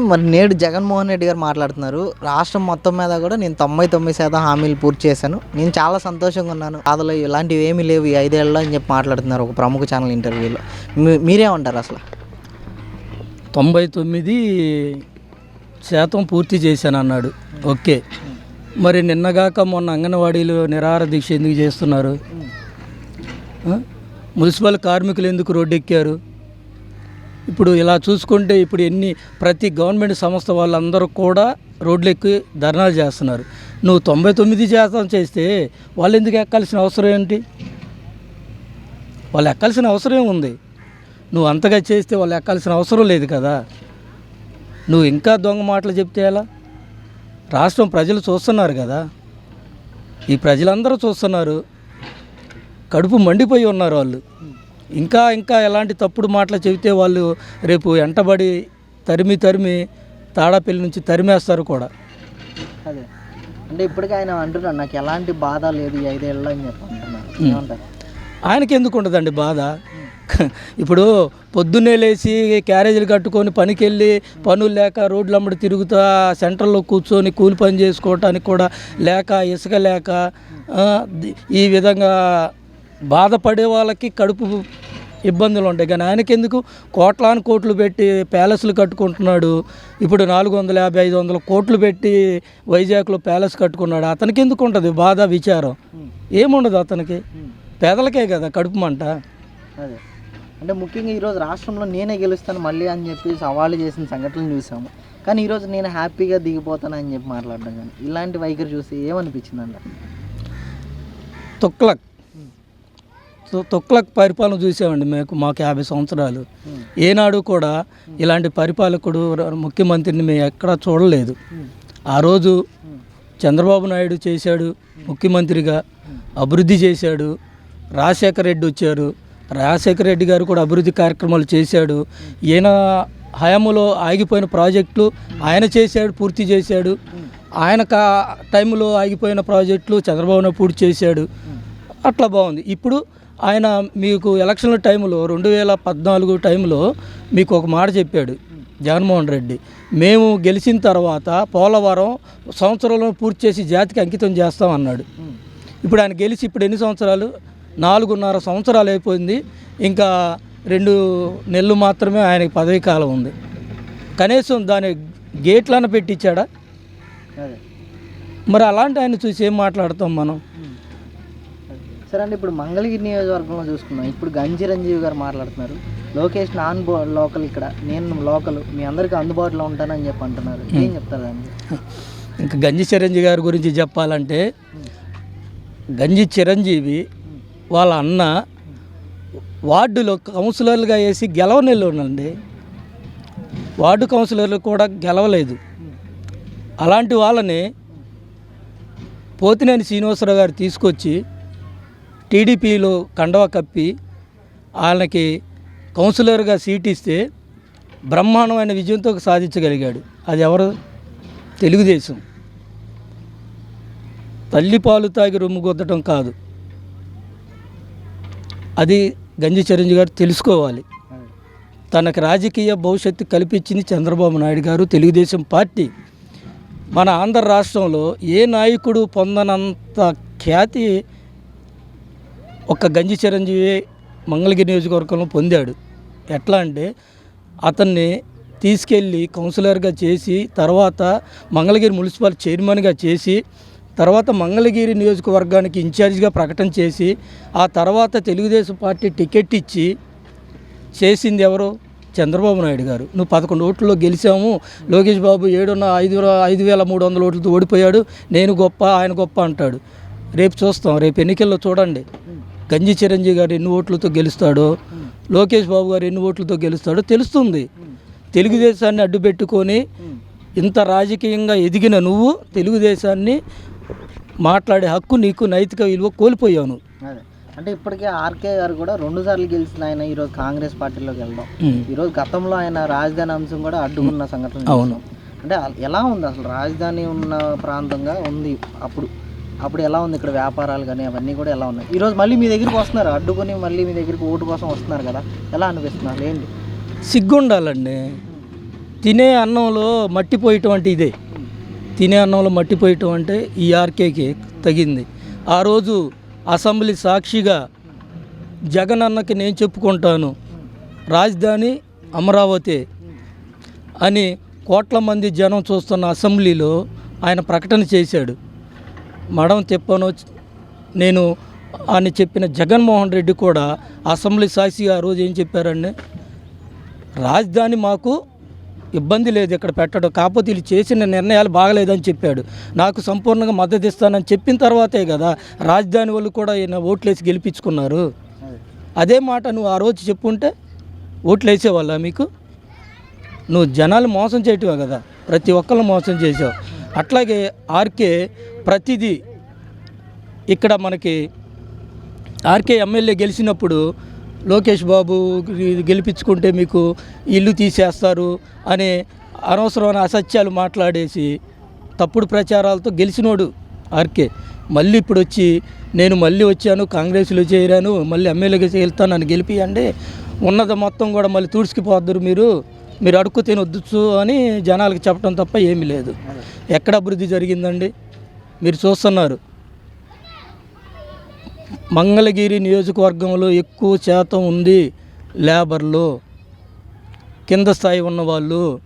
మరి నేడు జగన్మోహన్ రెడ్డి గారు మాట్లాడుతున్నారు. రాష్ట్రం మొత్తం మీద కూడా నేను తొంభై తొమ్మిది శాతం హామీలు పూర్తి చేశాను. నేను చాలా సంతోషంగా ఉన్నాను. అదలో ఇలాంటివి ఏమీ లేవు ఈ ఐదేళ్ళలో అని చెప్పి మాట్లాడుతున్నారు ఒక ప్రముఖ ఛానల్ ఇంటర్వ్యూలో మీరేమంటారు అసలు? తొంభై తొమ్మిది శాతం పూర్తి చేశాను అన్నాడు. ఓకే. మరి నిన్నగాక మొన్న అంగన్వాడీలు నిరాహార దీక్ష ఎందుకు చేస్తున్నారు? మున్సిపల్ కార్మికులు ఎందుకు రోడ్డెక్కారు? ఇప్పుడు ఇలా చూసుకుంటే ఇప్పుడు ఎన్ని ప్రతి గవర్నమెంట్ సంస్థ వాళ్ళందరూ కూడా రోడ్లెక్కి ధర్నాలు చేస్తున్నారు. నువ్వు తొంభై తొమ్మిది శాతం చేస్తే వాళ్ళు ఎందుకు ఎక్కాల్సిన అవసరం ఏంటి? వాళ్ళు ఎక్కాల్సిన అవసరం ఏముంది నువ్వు అంతగా చేస్తే వాళ్ళు ఎక్కాల్సిన అవసరం లేదు కదా. నువ్వు ఇంకా దొంగ మాటలు చెప్తే ఎలా? రాష్ట్రం ప్రజలు చూస్తున్నారు కదా. ఈ ప్రజలందరూ చూస్తున్నారు. కడుపు మండిపోయి ఉన్నారు వాళ్ళు. ఇంకా ఇంకా ఎలాంటి తప్పుడు మాటలు చెబితే వాళ్ళు రేపు వెంటబడి తరిమి తరిమి తాడాపల్లి నుంచి తరిమేస్తారు కూడా. అదే. అంటే ఇప్పటికీ ఆయన అంటున్నాడు నాకు ఎలాంటి బాధ లేదు ఈ ఐదేళ్ళలో అని చెప్పి ఆయనకి ఎందుకు ఉండదండి బాధ? ఇప్పుడు పొద్దున్నే లేచి క్యారేజీలు కట్టుకొని పనికి వెళ్ళి పనులు లేక రోడ్లు అమ్మడి తిరుగుతా సెంటర్లో కూర్చొని కూలి పని చేసుకోవటానికి కూడా లేక ఇసుక లేక ఈ విధంగా బాధపడే వాళ్ళకి కడుపు ఇబ్బందులు ఉంటాయి. కానీ ఆయనకి ఎందుకు కోట్లాను కోట్లు పెట్టి ప్యాలెస్లు కట్టుకుంటున్నాడు. ఇప్పుడు నాలుగు వందల యాభై ఐదు వందల కోట్లు పెట్టి వైజాగ్లో ప్యాలెస్ కట్టుకున్నాడు. అతనికి ఎందుకు ఉంటుంది బాధ విచారం? ఏముండదు అతనికి? పేదలకే కదా కడుపు మంట. అదే. అంటే ముఖ్యంగా ఈరోజు రాష్ట్రంలో నేనే గెలుస్తాను మళ్ళీ అని చెప్పి సవాళ్ళు చేసిన సంఘటనలు చూసాము. కానీ ఈరోజు నేను హ్యాపీగా దిగిపోతాను అని చెప్పి మాట్లాడడం కానీ ఇలాంటి వైఖరి చూసి ఏమనిపించిందండి? తొక్లక్ తొ- తొక్లక్ పరిపాలన చూసామండి మేము మాకు యాభై సంవత్సరాలు. ఏనాడు కూడా ఇలాంటి పరిపాలకుడు ముఖ్యమంత్రిని మేము ఎక్కడా చూడలేదు. ఆ రోజు చంద్రబాబు నాయుడు చేశాడు ముఖ్యమంత్రిగా అభివృద్ధి చేశాడు రాజశేఖర రెడ్డి వచ్చారు. రాజశేఖర రెడ్డి గారు కూడా అభివృద్ధి కార్యక్రమాలు చేశాడు. ఈయన హయాంలో ఆగిపోయిన ప్రాజెక్టులు ఆయన చేశాడు పూర్తి చేశాడు. ఆయన కా టైంలో ఆగిపోయిన ప్రాజెక్టులు చంద్రబాబు నాయుడు పూర్తి చేశాడు. అట్లా బాగుంది. ఇప్పుడు ఆయన మీకు ఎలక్షన్ల టైంలో రెండు వేల పద్నాలుగు టైంలో మీకు ఒక మాట చెప్పాడు జగన్మోహన్ రెడ్డి. మేము గెలిచిన తర్వాత పోలవరం సంవత్సరంలో పూర్తి చేసి జాతికి అంకితం చేస్తాం అన్నాడు. ఇప్పుడు ఆయన గెలిచి ఇప్పుడు ఎన్ని సంవత్సరాలు? నాలుగున్నర సంవత్సరాలు అయిపోయింది. ఇంకా రెండు నెలలు మాత్రమే ఆయనకి పదవీ కాలం ఉంది. కనీసం దాని గేట్లను పెట్టించాడా? మరి అలాంటి ఆయన చూసి ఏం మాట్లాడతాం మనం? సరే అండి ఇప్పుడు మంగళగిరి నియోజకవర్గంలో చూసుకున్నాం ఇప్పుడు గంజి రంజీవి గారు మాట్లాడుతున్నారు. లోకేష్ నాన్ బో లోకల్ ఇక్కడ నేను లోకల్ మీ అందరికీ అందుబాటులో ఉంటానని చెప్పి అంటున్నారు. ఏం చెప్తారు దాన్ని? ఇంకా గంజి చిరంజీవి గారి గురించి చెప్పాలంటే గంజి చిరంజీవి వాళ్ళ అన్న వార్డులో కౌన్సిలర్లుగా వేసి గెలవనెళ్ళండి వార్డు కౌన్సిలర్లు కూడా గెలవలేదు. అలాంటి వాళ్ళని పోతినేని శ్రీనివాసరావు గారు తీసుకొచ్చి టీడీపీలో కండవ కప్పి వాళ్ళకి కౌన్సిలర్గా సీట్ ఇస్తే బ్రహ్మాండమైన విజయంతో సాధించగలిగాడు. అది ఎవరు? తెలుగుదేశం. తల్లి పాలు తాగి రొమ్ము గుద్దటం కాదు. అది గంజి చిరంజీవి గారు తెలుసుకోవాలి. తనకు రాజకీయ భవిష్యత్తు కల్పించింది చంద్రబాబు నాయుడు గారు తెలుగుదేశం పార్టీ. మన ఆంధ్ర రాష్ట్రంలో ఏ నాయకుడు పొందనంత ఖ్యాతి ఒక గంజి చిరంజీవి మంగళగిరి నియోజకవర్గంలో పొందాడు. ఎట్లా అంటే అతన్ని తీసుకెళ్ళి కౌన్సిలర్గా చేసి తర్వాత మంగళగిరి మున్సిపల్ చైర్మన్గా చేసి తర్వాత మంగళగిరి నియోజకవర్గానికి ఇన్ఛార్జిగా ప్రకటన చేసి ఆ తర్వాత తెలుగుదేశం పార్టీ టికెట్ ఇచ్చి చేసింది ఎవరు? చంద్రబాబు నాయుడు గారు. నువ్వు పదకొండు ఓట్లలో గెలిచాము. లోకేష్ బాబు ఏడున్న ఐదు ఐదు వేల మూడు వందల ఓట్లతో ఓడిపోయాడు. నేను గొప్ప ఆయన గొప్ప అంటాడు. రేపు చూస్తాం. రేపు ఎన్నికల్లో చూడండి. గంజి చిరంజీవి గారు ఎన్ని ఓట్లతో గెలుస్తాడో లోకేష్ బాబు గారు ఎన్ని ఓట్లతో గెలుస్తాడో తెలుస్తుంది. తెలుగుదేశాన్ని అడ్డు పెట్టుకొని ఇంత రాజకీయంగా ఎదిగిన నువ్వు తెలుగుదేశాన్ని మాట్లాడే హక్కు నీకు నైతిక విలువ కోల్పోయావు అంటే ఇప్పటికే ఆర్కే గారు కూడా రెండు సార్లు గెలిచిన ఆయన ఈరోజు కాంగ్రెస్ పార్టీలోకి వెళ్ళడం. ఈరోజు గతంలో ఆయన రాజధాని అంశం కూడా అడ్డుకున్న సంఘటన అవును. అంటే ఎలా ఉంది అసలు రాజధాని ఉన్న ప్రాంతంగా ఉంది అప్పుడు? అప్పుడు ఎలా ఉంది ఇక్కడ వ్యాపారాలు కానీ అవన్నీ కూడా ఎలా ఉన్నాయి? ఈరోజు మళ్ళీ మీ దగ్గరికి వస్తున్నారు అడ్డుకొని మళ్ళీ మీ దగ్గరికి ఓటు కోసం వస్తున్నారు కదా ఎలా అనిపిస్తున్నారు? ఏంటి? సిగ్గుండాలండి. తినే అన్నంలో మట్టిపోయటం అంటే ఇదే. తినే అన్నంలో మట్టిపోయటం అంటే ఈ ఆర్కేకి తగింది. ఆ రోజు అసెంబ్లీ సాక్షిగా జగన్ అన్నకి నేను చెప్పుకుంటాను రాజధాని అమరావతి అని కోట్ల మంది జనం చూస్తున్న అసెంబ్లీలో ఆయన ప్రకటన చేశాడు. మడం తిప్పను. నేను అని చెప్పిన జగన్మోహన్ రెడ్డి కూడా అసెంబ్లీ సాక్షి ఆ రోజు ఏం చెప్పారండి రాజధాని మాకు ఇబ్బంది లేదు ఇక్కడ పెట్టడం కాకపోతే వీళ్ళు చేసిన నిర్ణయాలు బాగలేదని చెప్పాడు. నాకు సంపూర్ణంగా మద్దతు ఇస్తానని చెప్పిన తర్వాతే కదా రాజధాని వాళ్ళు కూడా ఈయన ఓట్లేసి గెలిపించుకున్నారు. అదే మాట నువ్వు ఆ రోజు చెప్పుంటే ఓట్లు వేసేవాళ్ళ మీకు? నువ్వు జనాలు మోసం చేయటమే కదా ప్రతి ఒక్కళ్ళు మోసం చేసావు. అట్లాగే ఆర్కే ప్రతిదీ ఇక్కడ మనకి ఆర్కే ఎమ్మెల్యే గెలిచినప్పుడు లోకేష్ బాబు గెలిపించుకుంటే మీకు ఇల్లు తీసేస్తారు అనే అనవసరమైన అసత్యాలు మాట్లాడేసి తప్పుడు ప్రచారాలతో గెలిచినోడు ఆర్కే. మళ్ళీ ఇప్పుడు వచ్చి నేను మళ్ళీ వచ్చాను కాంగ్రెస్లో చేరాను మళ్ళీ ఎమ్మెల్యేగా వెళ్తాను నన్ను గెలిపియండి. ఉన్నది మొత్తం కూడా మళ్ళీ తుడుచుకుపోద్దరు మీరు. మీరు అడుక్కు తినొద్దు అని జనాలకు చెప్పడం తప్ప ఏమీ లేదు. ఎక్కడ అభివృద్ధి జరిగిందండి? మీరు చూస్తున్నారు. మంగళగిరి నియోజకవర్గంలో ఎక్కువ శాతం ఉంది లేబర్లు. కింద స్థాయి ఉన్నవాళ్ళు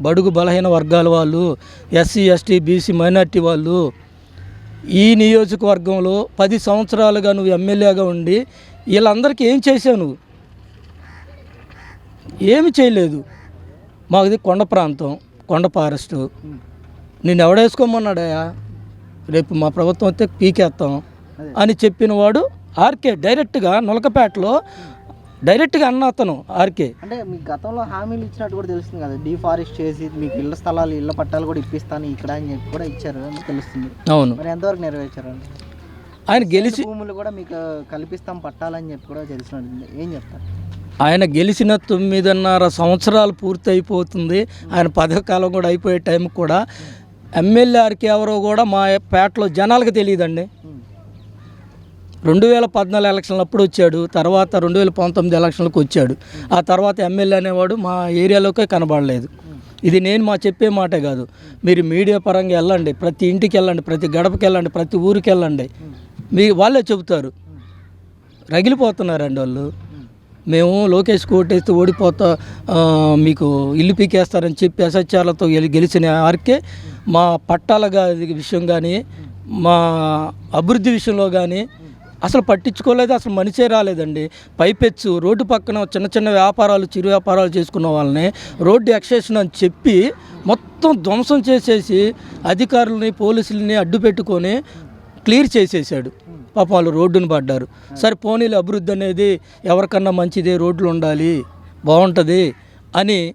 బడుగు బలహీన వర్గాల వాళ్ళు ఎస్సీ ఎస్టీ బీసీ మైనార్టీ వాళ్ళు. ఈ నియోజకవర్గంలో పది సంవత్సరాలుగా నువ్వు ఎమ్మెల్యేగా ఉండి వీళ్ళందరికీ ఏం చేశావు నువ్వు? ఏమి చేయలేదు. మాది కొండ ప్రాంతం కొండ ఫారెస్టు. నేను ఎవడేసుకోమన్నాడయా రేపు మా ప్రభుత్వం వస్తే పీకేస్తాం అని చెప్పిన వాడు ఆర్కే డైరెక్ట్గా నులకపేటలో డైరెక్ట్గా అన్న అతను ఆర్కే. అంటే మీకు గతంలో హామీలు ఇచ్చినట్టు కూడా తెలుస్తుంది కదా డిఫారెస్ట్ చేసి మీకు ఇళ్ళ స్థలాలు ఇళ్ళ పట్టాలు కూడా ఇప్పిస్తాను ఇక్కడ అని చెప్పి కూడా ఇచ్చారు అని తెలుస్తుంది. అవును. మరి ఎంతవరకు నెరవేర్చారండి ఆయన గెలిచి భూములు కూడా మీకు కల్పిస్తాం పట్టాలని చెప్పి కూడా తెలిసినట్టుంది ఏం చెప్తారు? ఆయన గెలిచిన తొమ్మిదిన్నర సంవత్సరాలు పూర్తి అయిపోతుంది ఆయన పదవి కాలం కూడా అయిపోయే టైం కూడా. ఎమ్మెల్యేఆర్కి ఎవరో కూడా మా పేటలో జనాలకు తెలియదండి. రెండు వేల పద్నాలుగు ఎలక్షన్లు అప్పుడు వచ్చాడు. తర్వాత రెండు వేల పంతొమ్మిది ఎలక్షన్లకు వచ్చాడు. ఆ తర్వాత ఎమ్మెల్యే అనేవాడు మా ఏరియాలోకే కనబడలేదు. ఇది నేను మా చెప్పే మాటే కాదు. మీరు మీడియా పరంగా వెళ్ళండి. ప్రతి ఇంటికి వెళ్ళండి. ప్రతి గడపకి వెళ్ళండి. ప్రతి ఊరికి వెళ్ళండి. మీ వాళ్ళే చెబుతారు. రగిలిపోతున్నారండి వాళ్ళు. మేము లోకేష్ ఓటేస్తే ఓడిపోతా మీకు ఇల్లు పీకేస్తారని చెప్పి అసత్యాలతో గెలిచిన ఆర్కే మా పట్టాల విషయం కానీ మా అభివృద్ధి విషయంలో కానీ అసలు పట్టించుకోలేదు అసలు మనిషే రాలేదండి. పైపెచ్చు రోడ్డు పక్కన చిన్న చిన్న వ్యాపారాలు చిరు వ్యాపారాలు చేసుకున్న వాళ్ళని రోడ్డు ఎక్సెషన్ అని చెప్పి మొత్తం ధ్వంసం చేసేసి అధికారులని పోలీసులని అడ్డు పెట్టుకొని క్లియర్ చేసేసాడు. పాప వాళ్ళు రోడ్డును పడ్డారు. సరే పోనీలు అభివృద్ధి అనేది ఎవరికన్నా మంచిదే రోడ్లు ఉండాలి బాగుంటుంది అని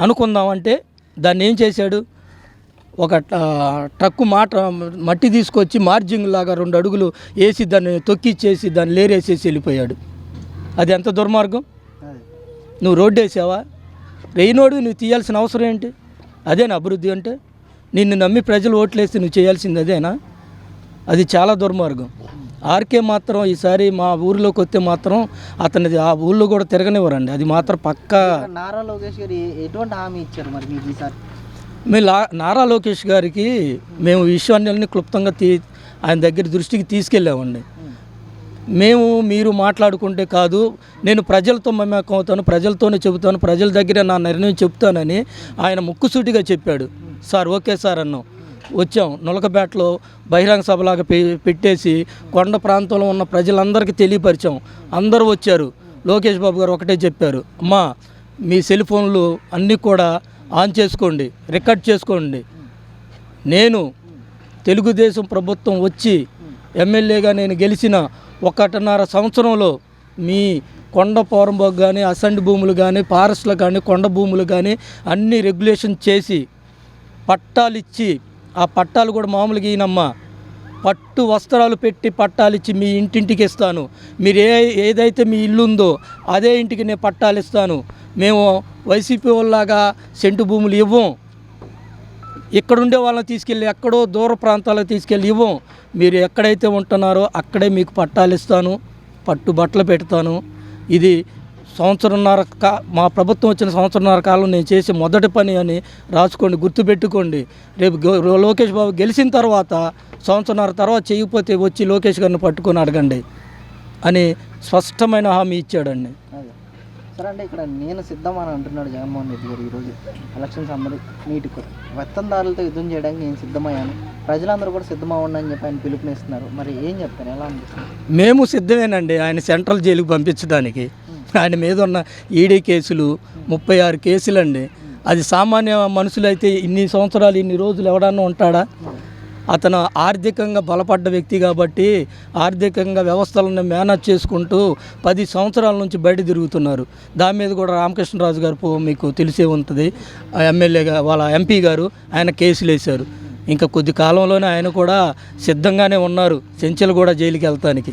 అనుకుందామంటే దాన్ని ఏం చేశాడు? ఒక ట- ట్రక్కు మాట మట్టి తీసుకొచ్చి మార్జింగ్ లాగా రెండు అడుగులు వేసి దాన్ని తొక్కిచ్చేసి దాన్ని లేరేసేసి వెళ్ళిపోయాడు. అది ఎంత దుర్మార్గం? నువ్వు రోడ్డు వేసావా? రెయినోడు నువ్వు తీయాల్సిన అవసరం ఏంటి? అదేనా అభివృద్ధి అంటే? నిన్ను నమ్మి ప్రజలు ఓట్లేస్తే నువ్వు చేయాల్సింది అదేనా? అది చాలా దుర్మార్గం. ఆర్కే మాత్రం ఈసారి మా ఊరిలోకి వస్తే మాత్రం అతనిది ఆ ఊళ్ళో కూడా తిరగనివ్వరండి. అది మాత్రం పక్కా నారా లోకేష్ గారు ఎటువంటి హామీ ఇచ్చారు మరి మీకు ఈసారి? లా నారా లోకేష్ గారికి మేము విషయాన్ని క్లుప్తంగా తీ ఆయన దగ్గర దృష్టికి తీసుకెళ్ళామండి. మేము మీరు మాట్లాడుకుంటే కాదు నేను ప్రజలతో మమేకం అవుతాను ప్రజలతోనే చెబుతాను ప్రజల దగ్గర నా నిర్ణయం చెప్తానని ఆయన ముక్కుసూటిగా చెప్పాడు. సార్ ఓకే సార్ అన్నాం. వచ్చాం. నులకపేటలో బహిరంగ సభలాగా పె- పెట్టేసి కొండ ప్రాంతంలో ఉన్న ప్రజలందరికీ తెలియపరిచాం. అందరూ వచ్చారు. లోకేష్ బాబు గారు ఒకటే చెప్పారు. అమ్మా మీ సెల్ ఫోన్లు అన్నీ కూడా ఆన్ చేసుకోండి రికార్డ్ చేసుకోండి. నేను తెలుగుదేశం ప్రభుత్వం వచ్చి ఎమ్మెల్యేగా నేను గెలిచిన ఒకటిన్నర సంవత్సరంలో మీ కొండ పోరంబోకు కానీ అసండి భూములు కానీ ఫారెస్ట్లు కానీ కొండ భూములు కానీ అన్ని రెగ్యులేషన్ చేసి పట్టాలు ఇచ్చి ఆ పట్టాలు కూడా మామూలుగా ఈయనమ్మ పట్టు వస్త్రాలు పెట్టి పట్టాలు ఇచ్చి మీ ఇంటింటికి ఇస్తాను. మీరు ఏ ఏదైతే మీ ఇల్లు ఉందో అదే ఇంటికి నేను పట్టాలు ఇస్తాను. మేము వైసీపీ వాళ్ళలాగా సెంటు భూములు ఇవ్వం. ఇక్కడుండే వాళ్ళని తీసుకెళ్ళి ఎక్కడో దూర ప్రాంతాలకు తీసుకెళ్ళి ఇవ్వం. మీరు ఎక్కడైతే ఉంటున్నారో అక్కడే మీకు పట్టాలు ఇస్తాను. పట్టు బట్టలు పెడతాను. ఇది సంవత్సరంన్నర కా మా ప్రభుత్వం వచ్చిన సంవత్సరంన్నర కాలం నేను చేసే మొదటి పని అని రాసుకోండి గుర్తుపెట్టుకోండి. రేపు లోకేష్ బాబు గెలిచిన తర్వాత సంవత్సరంన్నర తర్వాత చేయకపోతే వచ్చి లోకేష్ గారిని పట్టుకొని అడగండి అని స్పష్టమైన హామీ ఇచ్చాడండి. సరే అంటే ఇక్కడ నేను సిద్ధం అని అంటున్నాడు జగన్మోహన్ రెడ్డి గారు ఈరోజు. ఎలక్షన్స్ అందరూ నీటికి వెత్తందారులతో యుద్ధం చేయడానికి నేను సిద్ధమయ్యాను. ప్రజలందరూ కూడా సిద్ధమవ్వండి అని చెప్పి ఆయన పిలుపునిస్తున్నారు. మరి ఏం చెప్తారు? ఎలా అనిపిస్తుంది? మేము సిద్ధమేనండి. ఆయన సెంట్రల్ జైలుకి పంపించడానికి. ఆయన మీద ఉన్న ఈడీ కేసులు ముప్పై ఆరు కేసులండి. అది సామాన్య మనుషులైతే ఇన్ని సంవత్సరాలు ఇన్ని రోజులు ఎవడన్నా ఉంటాడా? అతను ఆర్థికంగా బలపడ్డ వ్యక్తి కాబట్టి ఆర్థికంగా వ్యవస్థలను మేనేజ్ చేసుకుంటూ పది సంవత్సరాల నుంచి బయట తిరుగుతున్నారు. దాని మీద కూడా రామకృష్ణరాజు గారు పో- మీకు తెలిసే ఉంటుంది. ఎమ్మెల్యేగా వాళ్ళ ఎంపీ గారు ఆయన కేసులు వేశారు. ఇంకా కొద్ది కాలంలోనే ఆయన కూడా సిద్ధంగానే ఉన్నారు. చెంచలు కూడా జైలుకి వెళ్తానికి.